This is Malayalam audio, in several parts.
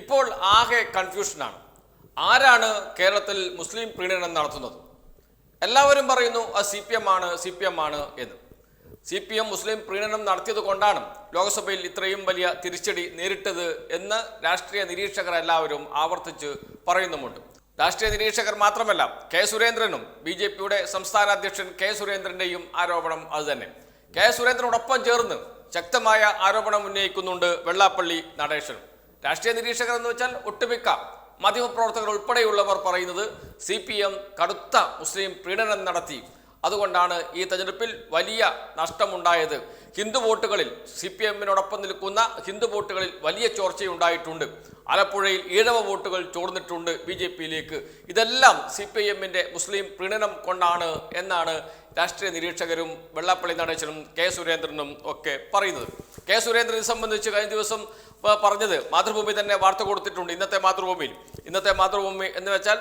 ഇപ്പോൾ ആകെ കൺഫ്യൂഷനാണ്. ആരാണ് കേരളത്തിൽ മുസ്ലിം പ്രീണനം നടത്തുന്നത്? എല്ലാവരും പറയുന്നു അത് സി പി എം ആണ് സി പി എം ആണ് എന്ന്. സി പി എം മുസ്ലിം പ്രീണനം നടത്തിയത് കൊണ്ടാണ് ലോക്സഭയിൽ ഇത്രയും വലിയ തിരിച്ചടി നേരിട്ടത് എന്ന് രാഷ്ട്രീയ നിരീക്ഷകർ എല്ലാവരും ആവർത്തിച്ച് പറയുന്നുമുണ്ട്. രാഷ്ട്രീയ നിരീക്ഷകർ മാത്രമല്ല കെ സുരേന്ദ്രനും ബി ജെ പിയുടെ സംസ്ഥാന അധ്യക്ഷൻ കെ സുരേന്ദ്രന്റെയും ആരോപണം അതുതന്നെ. കെ സുരേന്ദ്രനോടൊപ്പം ചേർന്ന് ശക്തമായ ആരോപണം ഉന്നയിക്കുന്നുണ്ട് വെള്ളാപ്പള്ളി നടേശനും. രാഷ്ട്രീയ നിരീക്ഷകർ എന്ന് വെച്ചാൽ ഒട്ടുമിക്ക മാധ്യമപ്രവർത്തകർ ഉൾപ്പെടെയുള്ളവർ പറയുന്നത് സി പി എം കടുത്ത മുസ്ലിം പ്രീണനം നടത്തി. അതുകൊണ്ടാണ് ഈ തെരഞ്ഞെടുപ്പിൽ വലിയ നഷ്ടമുണ്ടായത്. ഹിന്ദു വോട്ടുകളിൽ സി പി എമ്മിനോടൊപ്പം നിൽക്കുന്ന ഹിന്ദു വോട്ടുകളിൽ വലിയ ചോർച്ചയുണ്ടായിട്ടുണ്ട്. ആലപ്പുഴയിൽ ഈഴവ വോട്ടുകൾ ചോർന്നിട്ടുണ്ട് ബി ജെ പിയിലേക്ക്. ഇതെല്ലാം സി പി എമ്മിന്റെ മുസ്ലിം പ്രീണനം കൊണ്ടാണ് എന്നാണ് രാഷ്ട്രീയ നിരീക്ഷകരും വെള്ളാപ്പള്ളി നടേശനും കെ സുരേന്ദ്രനും ഒക്കെ പറയുന്നത്. കെ സുരേന്ദ്രനെ സംബന്ധിച്ച് കഴിഞ്ഞ ദിവസം പറഞ്ഞത്. മാതൃഭൂമി തന്നെ വാർത്ത കൊടുത്തിട്ടുണ്ട്. ഇന്നത്തെ മാതൃഭൂമിയിൽ ഇന്നത്തെ മാതൃഭൂമി എന്ന് വെച്ചാൽ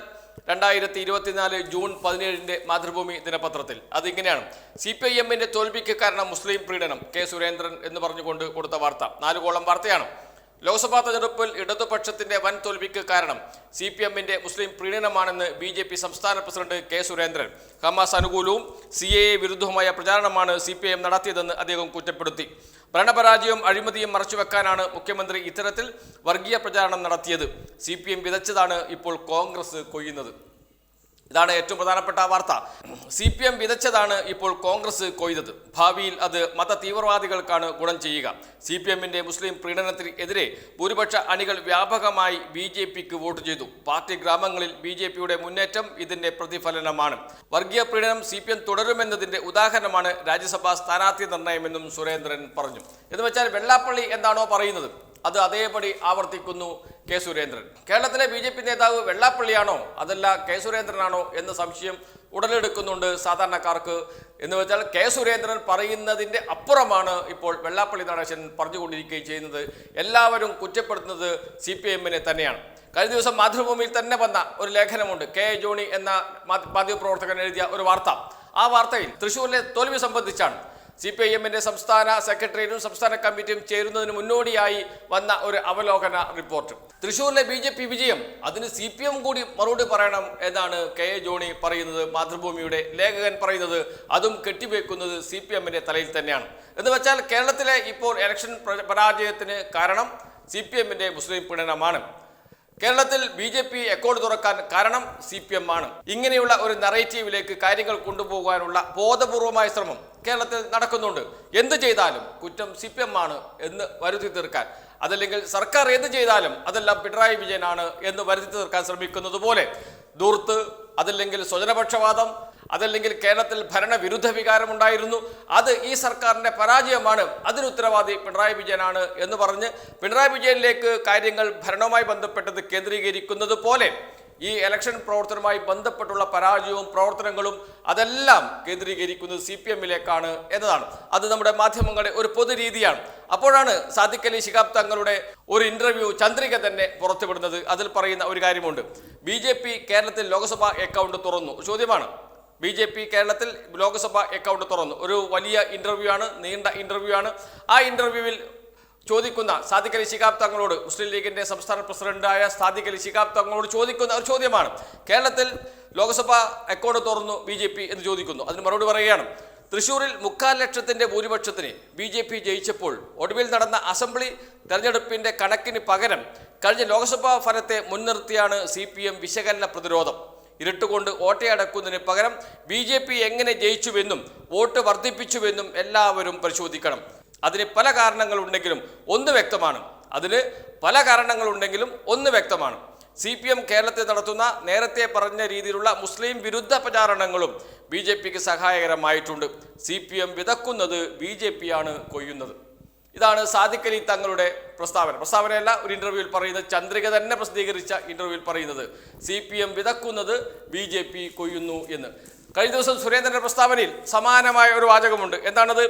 രണ്ടായിരത്തി ഇരുപത്തിനാല് ജൂൺ പതിനേഴിന്റെ മാതൃഭൂമി ദിനപത്രത്തിൽ. അതിങ്ങനെയാണ്. സി പി ഐ എമ്മിന്റെ തോൽവിക്ക് കാരണം മുസ്ലിം പ്രീഡനം കെ സുരേന്ദ്രൻ എന്ന് പറഞ്ഞുകൊണ്ട് കൊടുത്ത വാർത്ത. നാല് കോളം വാർത്തയാണ്. ലോക്സഭാ തെരഞ്ഞെടുപ്പിൽ ഇടതുപക്ഷത്തിന്റെ വൻ തോൽവിക്ക് കാരണം സി പി എമ്മിന്റെ മുസ്ലിം പ്രീണനമാണെന്ന് ബി ജെ പി സംസ്ഥാന പ്രസിഡന്റ് കെ സുരേന്ദ്രൻ. ഹമാസ് അനുകൂലവും സി എ വിരുദ്ധവുമായ പ്രചാരണമാണ് സി പി എം നടത്തിയതെന്ന് അദ്ദേഹം കുറ്റപ്പെടുത്തി. ഭരണപരാജയവും അഴിമതിയും മറച്ചുവെക്കാനാണ് മുഖ്യമന്ത്രി ഇത്തരത്തിൽ വർഗീയ പ്രചാരണം നടത്തിയത്. സി പി എം വിതച്ചതാണ് ഇപ്പോൾ കോൺഗ്രസ് കൊയ്യുന്നത്. ഇതാണ് ഏറ്റവും പ്രധാനപ്പെട്ട വാർത്ത. സി പി എം വിതച്ചതാണ് ഇപ്പോൾ കോൺഗ്രസ് കൊയ്തത്. ഭാവിയിൽ അത് മത തീവ്രവാദികൾക്കാണ് ഗുണം ചെയ്യുക. സി പി എമ്മിന്റെ മുസ്ലിം പ്രീണനത്തിനെതിരെ ഭൂരിപക്ഷ അണികൾ വ്യാപകമായി ബി ജെ പിക്ക് വോട്ട് ചെയ്തു. പാർട്ടി ഗ്രാമങ്ങളിൽ ബി ജെ പിയുടെ മുന്നേറ്റം ഇതിന്റെ പ്രതിഫലനമാണ്. വർഗീയ പ്രീണനം സി പി എം തുടരുമെന്നതിന്റെ ഉദാഹരണമാണ് രാജ്യസഭാ സ്ഥാനാർത്ഥി നിർണയമെന്നും സുരേന്ദ്രൻ പറഞ്ഞു. എന്ന് വെച്ചാൽ വെള്ളാപ്പള്ളി എന്താണോ പറയുന്നത്? അത് അതേപടി ആവർത്തിക്കുന്നു കെ സുരേന്ദ്രൻ. കേരളത്തിലെ ബി ജെ പി നേതാവ് വെള്ളാപ്പള്ളിയാണോ? അതല്ല കെ സുരേന്ദ്രനാണോ എന്ന സംശയം ഉടലെടുക്കുന്നുണ്ട് സാധാരണക്കാർക്ക്. എന്ന് വെച്ചാൽ കെ സുരേന്ദ്രൻ പറയുന്നതിന്റെ അപ്പുറമാണ് ഇപ്പോൾ വെള്ളാപ്പള്ളി നടേശൻ പറഞ്ഞുകൊണ്ടിരിക്കുകയും ചെയ്യുന്നത്. എല്ലാവരും കുറ്റപ്പെടുത്തുന്നത് സി പി എമ്മിനെ തന്നെയാണ്. കഴിഞ്ഞ ദിവസം മാതൃഭൂമിയിൽ തന്നെ വന്ന ഒരു ലേഖനമുണ്ട്. കെ ജോണി എന്ന മാധ്യമപ്രവർത്തകൻ എഴുതിയ ഒരു വാർത്ത. ആ വാർത്തയിൽ തൃശ്ശൂരിലെ തോൽവി സംബന്ധിച്ചാണ്. സി പി ഐ എമ്മിന്റെ സംസ്ഥാന സെക്രട്ടറിയും സംസ്ഥാന കമ്മിറ്റിയും ചേരുന്നതിന് മുന്നോടിയായി വന്ന ഒരു അവലോകന റിപ്പോർട്ട്. തൃശൂരിലെ ബി ജെ പി വിജയം അതിന് സി പി എം കൂടി മറുപടി പറയണം എന്നാണ് കെ എ ജോണി പറയുന്നത് മാതൃഭൂമിയുടെ ലേഖകൻ പറയുന്നത്. അതും കെട്ടിവെക്കുന്നത് സി പി എമ്മിന്റെ തലയിൽ തന്നെയാണ്. എന്ന് വെച്ചാൽ കേരളത്തിലെ ഇപ്പോൾ ഇലക്ഷൻ പരാജയത്തിന് കാരണം സി പി എമ്മിന്റെ മുസ്ലിം പീഡനമാണ്. കേരളത്തിൽ ബി ജെ പി അക്കൗണ്ട് തുറക്കാൻ കാരണം സി പി എം ആണ്. ഇങ്ങനെയുള്ള ഒരു നറേറ്റീവിലേക്ക് കാര്യങ്ങൾ കൊണ്ടുപോകാനുള്ള ബോധപൂർവമായ ശ്രമം കേരളത്തിൽ നടക്കുന്നുണ്ട്. എന്ത് ചെയ്താലും കുറ്റം സി പി എം ആണ് എന്ന് വരുത്തി തീർക്കാൻ. അതല്ലെങ്കിൽ സർക്കാർ എന്ത് ചെയ്താലും അതെല്ലാം പിണറായി വിജയനാണ് എന്ന് വരുത്തി തീർക്കാൻ ശ്രമിക്കുന്നത് പോലെ ദൂർത്ത് അതല്ലെങ്കിൽ സ്വജനപക്ഷപാതം അതല്ലെങ്കിൽ കേരളത്തിൽ ഭരണവിരുദ്ധ വികാരമുണ്ടായിരുന്നു. അത് ഈ സർക്കാരിന്റെ പരാജയമാണ്. അതിന് ഉത്തരവാദി പിണറായി വിജയനാണ് എന്ന് പറഞ്ഞ് പിണറായി വിജയനിലേക്ക് കാര്യങ്ങൾ ഭരണവുമായി ബന്ധപ്പെട്ടത് കേന്ദ്രീകരിക്കുന്നത് പോലെ ഈ ഇലക്ഷൻ പ്രവർത്തനവുമായി ബന്ധപ്പെട്ടുള്ള പരാജയവും പ്രവർത്തനങ്ങളും അതെല്ലാം കേന്ദ്രീകരിക്കുന്നത് സി പി എമ്മിലേക്കാണ് എന്നതാണ്. അത് നമ്മുടെ മാധ്യമങ്ങളുടെ ഒരു പൊതു രീതിയാണ്. അപ്പോഴാണ് സാദിഖലി ശിഹാബ് തങ്ങളുടെ ഒരു ഇന്റർവ്യൂ ചന്ദ്രിക തന്നെ പുറത്തുവിടുന്നത്. അതിൽ പറയുന്ന ഒരു കാര്യമുണ്ട്. ബി കേരളത്തിൽ ലോക്സഭാ അക്കൗണ്ട് തുറന്നു. ചോദ്യമാണ് ബി ജെ പി കേരളത്തിൽ ലോക്സഭ അക്കൗണ്ട് തുറന്നു. ഒരു വലിയ ഇന്റർവ്യൂ ആണ് നീണ്ട ഇന്റർവ്യൂ ആണ്. ആ ഇന്റർവ്യൂവിൽ ചോദിക്കുന്ന സാദിഖ് അലി ശിഹാബ് തങ്ങളോട് മുസ്ലിം ലീഗിന്റെ സംസ്ഥാന പ്രസിഡന്റായ സാദിഖ് അലി ശിഹാബ് തങ്ങളോട് ചോദിക്കുന്ന ഒരു ചോദ്യമാണ്. കേരളത്തിൽ ലോക്സഭ അക്കൗണ്ട് തുറന്നു ബി ജെ പി എന്ന് ചോദിക്കുന്നു. അതിന് മറുപടി പറയുകയാണ് തൃശൂരിൽ മുക്കാൽ ലക്ഷത്തിന്റെ ഭൂരിപക്ഷത്തിന് ബി ജെ പി ജയിച്ചപ്പോൾ ഒടുവിൽ നടന്ന അസംബ്ലി തെരഞ്ഞെടുപ്പിന്റെ കണക്കിന് പകരം കഴിഞ്ഞ ലോക്സഭാ ഫലത്തെ മുൻനിർത്തിയാണ് സി പി എം വിശകലന പ്രതിരോധം. ഇരുട്ടുകൊണ്ട് ഓട്ടയടക്കുന്നതിന് പകരം ബി ജെ പി എങ്ങനെ ജയിച്ചുവെന്നും വോട്ട് വർദ്ധിപ്പിച്ചുവെന്നും എല്ലാവരും പരിശോധിക്കണം. അതിന് പല കാരണങ്ങളുണ്ടെങ്കിലും ഒന്ന് വ്യക്തമാണ്. അതിന് പല കാരണങ്ങളുണ്ടെങ്കിലും ഒന്ന് വ്യക്തമാണ്. സി പി എം കേരളത്തിൽ നടത്തുന്ന നേരത്തെ പറഞ്ഞ രീതിയിലുള്ള മുസ്ലിം വിരുദ്ധ പ്രചാരണങ്ങളും ബി ജെ പിക്ക് സഹായകരമായിട്ടുണ്ട്. സി പി എം വിതക്കുന്നത് ബി ജെ പിയാണ് കൊയ്യുന്നത്. ഇതാണ് സാദിഖലി തങ്ങളുടെ പ്രസ്താവന. പ്രസ്താവനയല്ല ഒരു ഇന്റർവ്യൂവിൽ പറയുന്നത് ചന്ദ്രിക തന്നെ പ്രസിദ്ധീകരിച്ച ഇന്റർവ്യൂവിൽ പറയുന്നത്. സി പി എം വിതക്കുന്നത് ബി ജെ പി കൊയ്യുന്നു എന്ന്. കഴിഞ്ഞ ദിവസം സുരേന്ദ്രന്റെ പ്രസ്താവനയിൽ സമാനമായ ഒരു വാചകമുണ്ട്. എന്താണത്?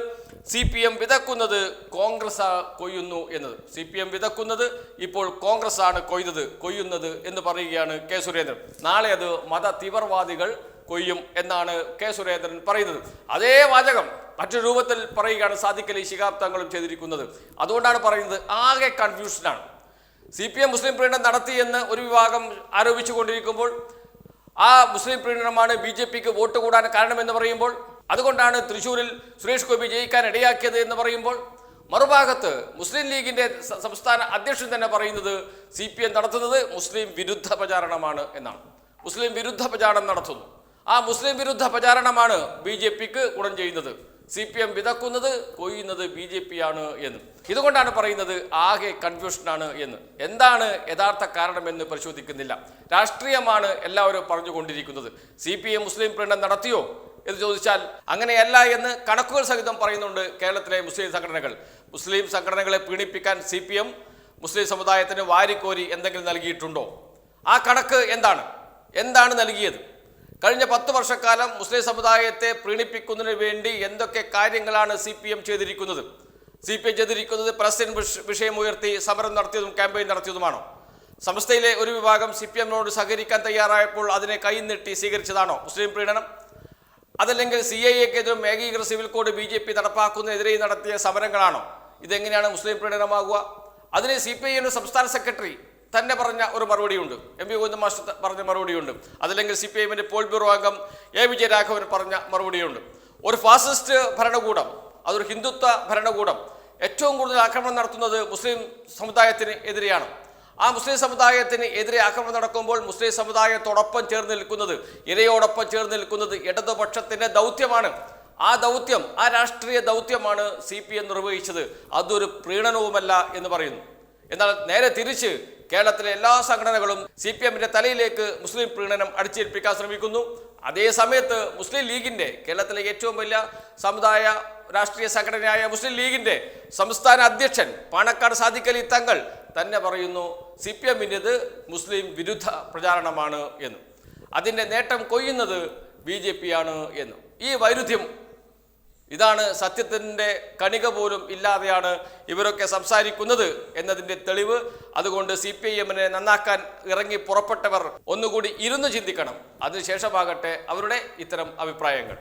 സി പി എം വിതക്കുന്നത് കോൺഗ്രസ് കൊയ്യുന്നു എന്നത്. സി പി എം വിതക്കുന്നത് ഇപ്പോൾ കോൺഗ്രസ് ആണ് കൊയ്തത് കൊയ്യുന്നത് എന്ന് പറയുകയാണ് കെ സുരേന്ദ്രൻ. നാളെ അത് മത തീവ്രവാദികൾ കൊയ്യും എന്നാണ് കെ സുരേന്ദ്രൻ പറയുന്നത്. അതേ വാചകം മറ്റൊരു രൂപത്തിൽ പറയുകയാണ് സാദിഖ് അലി ശിഹാബ് തങ്ങളും ചെയ്തിരിക്കുന്നത്. അതുകൊണ്ടാണ് പറയുന്നത് ആകെ കൺഫ്യൂഷനാണ്. സി പി എം മുസ്ലിം പ്രീണനം നടത്തിയെന്ന് ഒരു വിഭാഗം ആരോപിച്ചു കൊണ്ടിരിക്കുമ്പോൾ ആ മുസ്ലിം പ്രീണനമാണ് ബി ജെ പിക്ക് വോട്ട് കൂടാൻ കാരണമെന്ന് പറയുമ്പോൾ അതുകൊണ്ടാണ് തൃശ്ശൂരിൽ സുരേഷ് ഗോപി ജയിക്കാൻ ഇടയാക്കിയത് എന്ന് പറയുമ്പോൾ മറുഭാഗത്ത് മുസ്ലിം ലീഗിന്റെ സംസ്ഥാന അധ്യക്ഷൻ തന്നെ പറയുന്നത് സി പി എം നടത്തുന്നത് മുസ്ലിം വിരുദ്ധ പ്രചാരണമാണ് എന്നാണ്. മുസ്ലിം വിരുദ്ധ പ്രചാരണം നടത്തുന്നു. ആ മുസ്ലിം വിരുദ്ധ പ്രചാരണമാണ് ബി ജെ പിക്ക് ഗുണം ചെയ്യുന്നത്. സി പി എം വിതക്കുന്നത് കൊയ്യുന്നത് ബി ജെ പി ആണ് എന്ന്. ഇതുകൊണ്ടാണ് പറയുന്നത് ആകെ കൺഫ്യൂഷനാണ് എന്ന്. എന്താണ് യഥാർത്ഥ കാരണമെന്ന് പരിശോധിക്കുന്നില്ല. രാഷ്ട്രീയമാണ് എല്ലാവരും പറഞ്ഞുകൊണ്ടിരിക്കുന്നത്. സി പി എം മുസ്ലിം പ്രീണനം നടത്തിയോ എന്ന് ചോദിച്ചാൽ അങ്ങനെയല്ല എന്ന് കണക്കുകൾ സഹിതം പറയുന്നുണ്ട് കേരളത്തിലെ മുസ്ലിം സംഘടനകൾ. മുസ്ലിം സംഘടനകളെ പീണിപ്പിക്കാൻ സി പി എം മുസ്ലിം സമുദായത്തിന് വാരിക്കോരി എന്തെങ്കിലും നൽകിയിട്ടുണ്ടോ? ആ കണക്ക് എന്താണ്? എന്താണ് നൽകിയത്? കഴിഞ്ഞ പത്ത് വർഷക്കാലം മുസ്ലിം സമുദായത്തെ പ്രീണിപ്പിക്കുന്നതിന് വേണ്ടി എന്തൊക്കെ കാര്യങ്ങളാണ് സി പി എം ചെയ്തിരിക്കുന്നത്? സി പി എം ചെയ്തിരിക്കുന്നത് പലസ്തീൻ വിഷയം ഉയർത്തി സമരം നടത്തിയതും ക്യാമ്പയിൻ നടത്തിയതുമാണോ? സംസ്ഥയിലെ ഒരു വിഭാഗം സി പി എമ്മിനോട് സഹകരിക്കാൻ തയ്യാറായപ്പോൾ അതിനെ കൈനീട്ടി സ്വീകരിച്ചതാണോ മുസ്ലിം പ്രീണനം അതല്ലെങ്കിൽ സി ഐ എക്കെതിരും ഏകീകൃത civil code B J P നടപ്പാക്കുന്നതിനെതിരെ നടത്തിയ സമരങ്ങളാണോ? ഇതെങ്ങനെയാണ് മുസ്ലിം പ്രീണനമാകുക അതിന് സി പി ഐ സംസ്ഥാന സെക്രട്ടറി തന്നെ പറഞ്ഞ ഒരു മറുപടിയുണ്ട്. എം പി ഗോവിന്ദ മാസ്റ്റർ പറഞ്ഞ മറുപടിയുണ്ട്. അതല്ലെങ്കിൽ സി പി എമ്മിന്റെ പോൾ ബ്യൂറോ അംഗം എ വിജയരാഘവൻ പറഞ്ഞ മറുപടിയുണ്ട്. ഒരു ഫാസിസ്റ്റ് ഭരണകൂടം അതൊരു ഹിന്ദുത്വ ഭരണകൂടം ഏറ്റവും കൂടുതൽ ആക്രമണം നടത്തുന്നത് മുസ്ലിം സമുദായത്തിന് എതിരെയാണ്. ആ മുസ്ലിം സമുദായത്തിന് എതിരെ ആക്രമണം നടക്കുമ്പോൾ മുസ്ലിം സമുദായത്തോടൊപ്പം ചേർന്ന് നിൽക്കുന്നത് ഇരയോടൊപ്പം ചേർന്ന് നിൽക്കുന്നത് ഇടതുപക്ഷത്തിന്റെ ദൗത്യമാണ്. ആ ദൗത്യം ആ രാഷ്ട്രീയ ദൗത്യമാണ് സി പി എം നിർവഹിച്ചത്. അതൊരു പ്രീണനവുമല്ല എന്ന് പറയുന്നു. എന്നാൽ നേരെ തിരിച്ച് കേരളത്തിലെ എല്ലാ സംഘടനകളും സി പി എമ്മിന്റെ തലയിലേക്ക് മുസ്ലിം പ്രീണനം അടിച്ചേൽപ്പിക്കാൻ ശ്രമിക്കുന്നു. അതേ സമയത്ത് മുസ്ലിം ലീഗിന്റെ കേരളത്തിലെ ഏറ്റവും വലിയ സമുദായ രാഷ്ട്രീയ സംഘടനയായ മുസ്ലിം ലീഗിന്റെ സംസ്ഥാന അധ്യക്ഷൻ പാണക്കാട് സാദിഖലി തങ്ങൾ തന്നെ പറയുന്നു സി പി എമ്മിന്റെത് മുസ്ലിം വിരുദ്ധ പ്രചാരണമാണ് എന്ന്. അതിന്റെ നേട്ടം കൊയ്യുന്നത് ബി ജെ പി ആണ് എന്ന്. ഈ വൈരുദ്ധ്യം ഇതാണ് സത്യത്തിന്റെ കണിക പോലും ഇല്ലാതെയാണ് ഇവരൊക്കെ സംസാരിക്കുന്നത് എന്നതിന്റെ തെളിവ്. അതുകൊണ്ട് സി പി ഐ എമ്മിനെ നന്നാക്കാൻ ഇറങ്ങി പുറപ്പെട്ടവർ ഒന്നുകൂടി ഇരുന്ന് ചിന്തിക്കണം. അതിനുശേഷമാകട്ടെ അവരുടെ ഇത്തരം അഭിപ്രായങ്ങൾ.